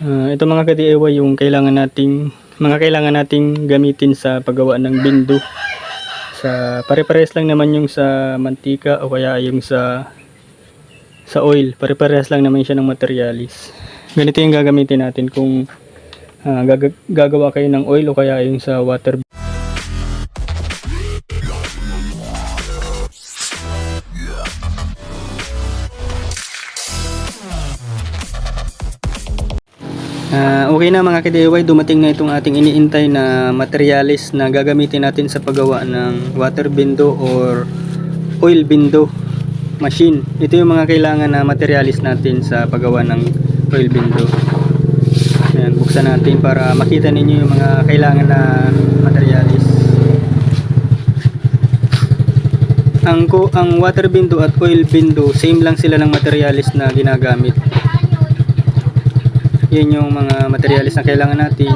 Ah, ito mga ka-DIY yung kailangan nating mga kailangan nating gamitin sa paggawa ng bindo. Sa pare-parehas lang naman yung sa mantika o kaya yung sa sa oil. Pare-parehas lang naman siya ng materialis. Ganito yung gagamitin natin kung ah, gag- gagawa kayo ng oil o kaya yung sa water Ah, okay na mga ka-DIY, dumating na itong ating iniintay na materialis na gagamitin natin sa paggawa ng water bindo or oil bindo machine. Ito yung mga kailangan na materialis natin sa paggawa ng oil bindo. Ayan, buksan natin para makita ninyo yung mga kailangan na materialis. Ang, ang water bindo at oil bindo, same lang sila ng materialis na ginagamit yun yung mga materialis na kailangan natin.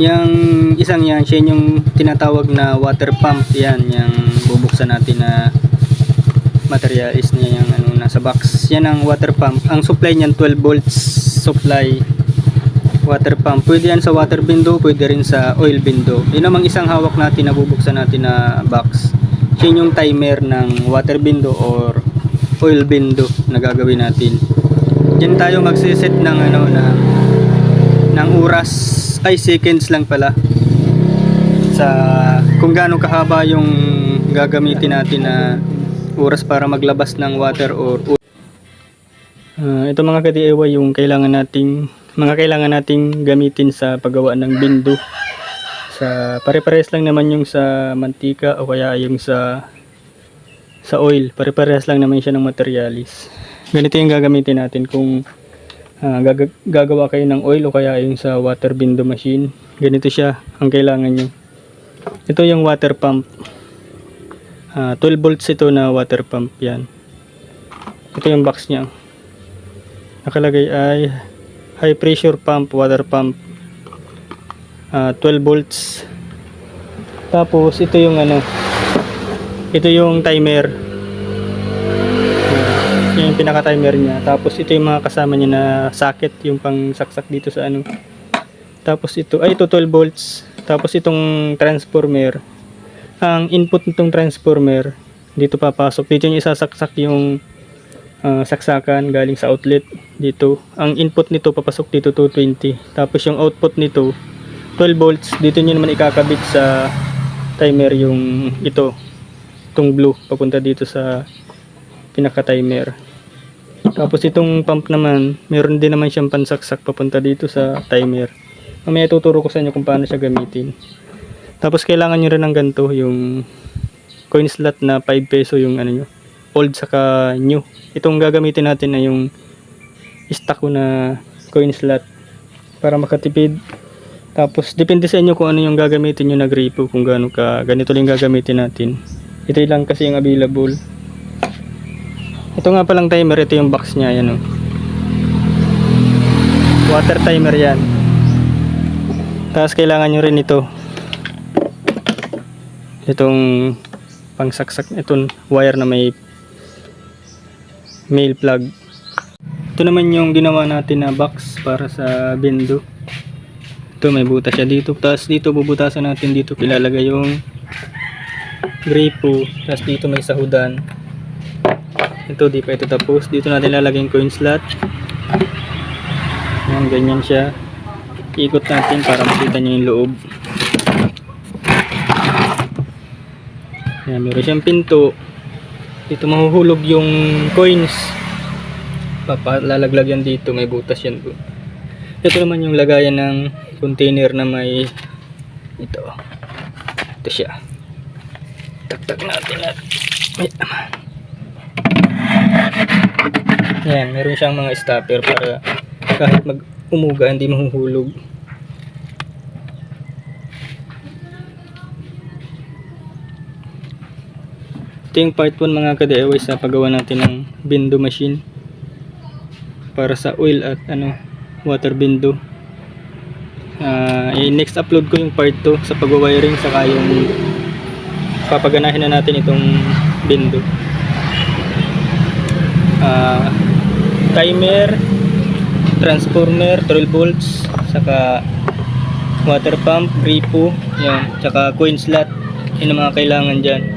Yung isang yan siya yung tinatawag na water pump. Yan yung bubuksan natin na materialis niya yung ano nasa box. Yan ang water pump. Ang supply niyan 12 volts supply water pump. Pwede yan sa water window pwede rin sa oil window yun namang isang hawak natin na bubuksan natin na box siya yung timer ng water window or oil window na gagawin natin Diyan tayo magsiset ng ano na ng oras ay seconds lang pala sa kung gaano kahaba yung gagamitin natin na oras para maglabas ng water or oil. Ah, ito mga ka-DIY yung kailangan nating mga kailangan nating gamitin sa paggawa ng bindo. Sa pare-parehas lang naman yung sa mantika o kaya yung sa sa oil. Pare-parehas lang naman siya ng materialis. Ganito yung gagamitin natin kung Ah, gag- gagawa kayo ng oil o kaya yung sa water bindo machine. Ganito siya ang kailangan nyo. Ito yung water pump. Ah, 12 volts ito na water pump yan. Ito yung box niya. Nakalagay ay high pressure pump, water pump. Ah, 12 volts. Tapos ito yung ano. Ito yung timer. Yung pinaka-timer niya. Tapos ito yung mga kasama niya na socket, yung pang saksak dito sa ano. Tapos ito, ay ito 12 volts. Tapos itong transformer. Ang input nitong transformer, dito papasok. Dito niya isasaksak yung ah, saksakan galing sa outlet dito. Ang input nito papasok dito 220. Tapos yung output nito 12 volts. Dito niyo naman ikakabit sa timer yung ito. Itong blue papunta dito sa pinaka-timer. Tapos itong pump naman, meron din naman siyang pansaksak papunta dito sa timer. Mamaya tuturo ko sa inyo kung paano siya gamitin. Tapos kailangan nyo rin ng ganito, yung coin slot na 5 peso yung ano nyo, old saka new. Itong gagamitin natin na yung stock na coin slot para makatipid. Tapos depende sa inyo kung ano yung gagamitin nyo na gripo, kung gaano ka, ganito lang gagamitin natin. Ito lang kasi yung available. Ito nga palang timer, ito yung box niya, yan o. Water timer yan. Tapos kailangan nyo rin ito. Itong pangsaksak, itong wire na may mail plug. Ito naman yung ginawa natin na box para sa bindo. Ito may butas siya dito. Tapos dito bubutasan natin dito ilalagay yung gripo. Tapos dito may sahudan. Ito di pa ito tapos. Dito natin lalagay yung coin slot. Yan, ganyan siya. Ikot natin para makita nyo yung loob. Yan, meron siyang pinto. Dito mahuhulog yung coins. Papalalaglag yan dito. May butas yan. Ito naman yung lagayan ng container na may ito. Ito siya. Taktak natin at yan, meron siyang mga stopper para kahit mag umuga hindi mahuhulog. Ito yung part 1 mga ka-DIY sa paggawa natin ng bindo machine para sa oil at ano water bindo. Ah, i-next upload ko yung part 2 sa pag-wiring saka yung papaganahin na natin itong bindo. Ah, timer, transformer, 12 volts, saka water pump, gripo, yan, saka coin slot. Yun ang mga kailangan dyan.